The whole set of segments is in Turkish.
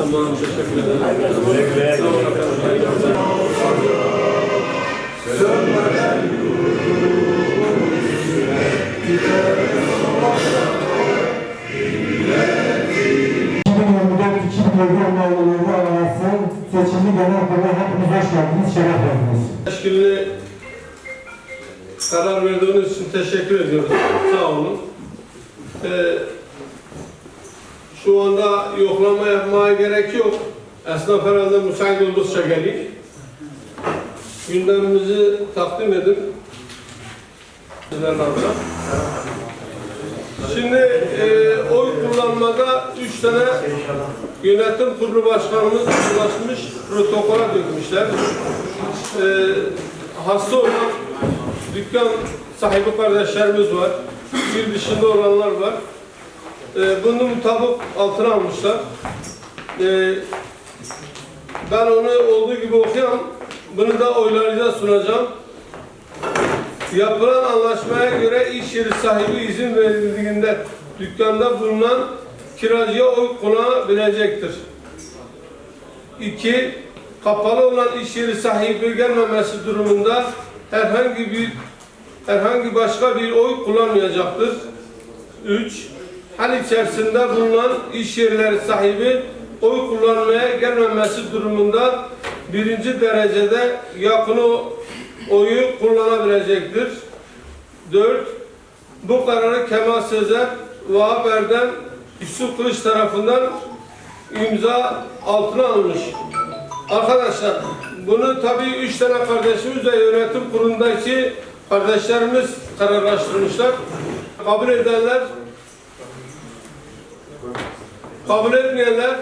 Tamam, teşekkür ederim. Arası seçimli genel kurulu hepiniz hoş geldiniz, şeref karar verdiğiniz için teşekkür ediyoruz. Sağ olun. Ee, şu anda yoklama yapmaya gerek yok. Esnaf herhalde müsait oldukça gelin. Gündemimizi takdim edin. Sizlerle. Şimdi e, oy kullanmada üç tane yönetim kurulu başkanımız ulaşmış protokola dökmüşler. E, hasta olan dükkan sahibi kardeşlerimiz var. Bir dışında olanlar var. E, bunu mutabık altına almışlar. E, ben onu olduğu gibi okuyam. Bunu da oylarınıza sunacağım. Yapılan anlaşmaya göre iş yeri sahibi izin verildiğinde dükkanda bulunan kiracıya oy kullanabilecektir. 2. Kapalı olan iş yeri sahibi gelmemesi durumunda herhangi bir herhangi başka bir oy kullanmayacaktır. 3 her içerisinde bulunan iş yerleri sahibi oy kullanmaya gelmemesi durumunda birinci derecede yakını oyu kullanabilecektir. 4. Bu kararı Kemal Sezer Vahap Erdem Yusuf Kılıç tarafından imza altına almış. Arkadaşlar bunu tabii üç tane kardeşimiz ve yönetim kurulundaki kardeşlerimiz kararlaştırmışlar. Kabul edenler kabul etmeyenler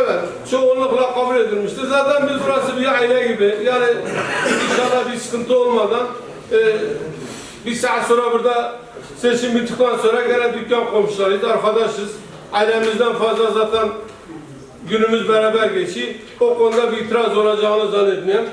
Evet, çoğunlukla kabul edilmiştir. Zaten biz burası bir aile gibi. Yani inşallah bir sıkıntı olmadan e, bir saat sonra burada seçim bittikten sonra gene dükkan komşularıyız, arkadaşız. Ailemizden fazla zaten günümüz beraber geçiyor. O konuda bir itiraz olacağını zannetmiyorum.